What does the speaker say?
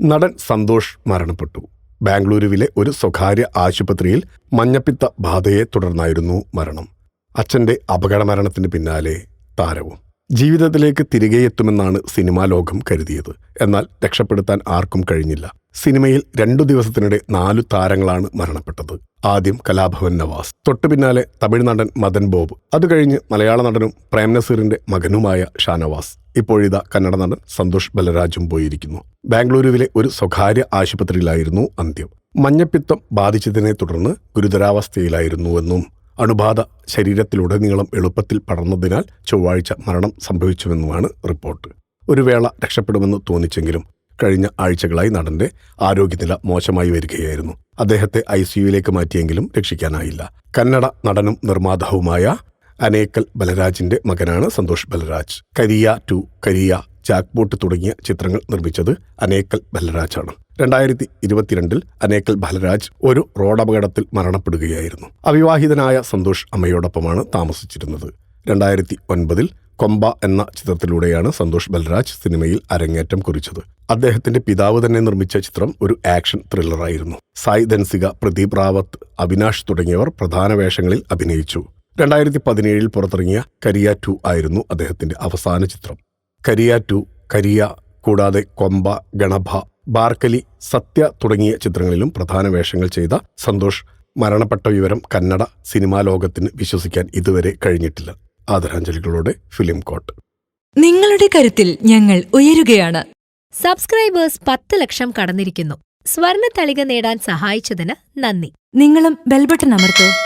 നടൻ സന്തോഷ് മരണപ്പെട്ടു. ബാംഗ്ലൂരുവിലെ ഒരു സ്വകാര്യ ആശുപത്രിയിൽ മഞ്ഞപ്പിത്ത ബാധയെ തുടർന്നായിരുന്നു മരണം. അച്ഛന്റെ അപകടമരണത്തിന് പിന്നാലെ താരവും. ജീവിതത്തിലേക്ക് തിരികെ എത്തുമെന്നാണ് സിനിമാ ലോകം കരുതിയത്. എന്നാൽ രക്ഷപ്പെടുത്താൻ ആർക്കും കഴിഞ്ഞില്ല. സിനിമയിൽ രണ്ടു ദിവസത്തിനിടെ നാലു താരങ്ങളാണ് മരണപ്പെട്ടത്. ആദ്യം കലാഭവൻ നവാസ് തൊട്ടു പിന്നാലെ തമിഴ് നടൻ മദൻ ബോബ്. അതുകഴിഞ്ഞ് മലയാള നടനും പ്രേം നസീറിന്റെ മകനുമായ ഷാനവാസ്. ഇപ്പോഴിതാ കന്നഡ നടൻ സന്തോഷ് ബലരാജും പോയിരിക്കുന്നു. ബാംഗ്ലൂരുവിലെ ഒരു സ്വകാര്യ ആശുപത്രിയിലായിരുന്നു അന്ത്യം. മഞ്ഞപ്പിത്തം ബാധിച്ചതിനെ തുടർന്ന് ഗുരുതരാവസ്ഥയിലായിരുന്നുവെന്നും അണുബാധ ശരീരത്തിലുടനീളം എളുപ്പത്തിൽ പടർന്നതിനാൽ ചൊവ്വാഴ്ച മരണം സംഭവിച്ചുവെന്നുമാണ് റിപ്പോർട്ട്. ഒരു വേള രക്ഷപ്പെടുമെന്ന് തോന്നിച്ചെങ്കിലും കഴിഞ്ഞ ആഴ്ചകളായി നടന്റെ ആരോഗ്യനില മോശമായി വരികയായിരുന്നു. അദ്ദേഹത്തെ ഐ സിയുയിലേക്ക് മാറ്റിയെങ്കിലും രക്ഷിക്കാനായില്ല. കന്നഡ നടനും നിർമ്മാതാവുമായ അനേക്കൽ ബലരാജിന്റെ മകനാണ് സന്തോഷ് ബലരാജ്. കരിയ ടു കരിയ ജാക്ക്ബോട്ട് തുടങ്ങിയ ചിത്രങ്ങൾ നിർമ്മിച്ചത് അനേക്കൽ ബലരാജാണ്. രണ്ടായിരത്തി ഇരുപത്തിരണ്ടിൽ അനേക്കൽ ബലരാജ് ഒരു റോഡപകടത്തിൽ മരണപ്പെടുകയായിരുന്നു. അവിവാഹിതനായ സന്തോഷ് അമ്മയോടൊപ്പമാണ് താമസിച്ചിരുന്നത്. രണ്ടായിരത്തി ഒൻപതിൽ കൊമ്പ എന്ന ചിത്രത്തിലൂടെയാണ് സന്തോഷ് ബലരാജ് സിനിമയിൽ അരങ്ങേറ്റം കുറിച്ചത്. അദ്ദേഹത്തിന്റെ പിതാവ് തന്നെ നിർമ്മിച്ച ചിത്രം ഒരു ആക്ഷൻ ത്രില്ലറായിരുന്നു. സായ് ധൻസിക പ്രദീപ് റാവത്ത് അവിനാഷ് തുടങ്ങിയവർ പ്രധാന വേഷങ്ങളിൽ അഭിനയിച്ചു. രണ്ടായിരത്തി പതിനേഴിൽ പുറത്തിറങ്ങിയ കരിയ ടു ആയിരുന്നു അദ്ദേഹത്തിന്റെ അവസാന ചിത്രം. കരിയ ടു കരിയ കൂടാതെ കൊമ്പ ഗണഭ ബാർക്കലി സത്യ തുടങ്ങിയ ചിത്രങ്ങളിലും പ്രധാന വേഷങ്ങൾ ചെയ്ത സന്തോഷ് മരണപ്പെട്ട വിവരം കന്നഡ സിനിമാ ലോകത്തിന് വിശ്വസിക്കാൻ ഇതുവരെ കഴിഞ്ഞിട്ടില്ല. ആദരാഞ്ജലികളോടെ ഫിലിം കോട്ട്. നിങ്ങളുടെ കരുത്തിൽ ഞങ്ങൾ ഉയരുകയാണ്. സബ്സ്ക്രൈബേഴ്സ് പത്ത് ലക്ഷം കടന്നിരിക്കുന്നു. സ്വർണ തളിക നേടാൻ സഹായിച്ചതിന് നന്ദി. നിങ്ങളും ബെൽബട്ടൺ അമർത്തോ.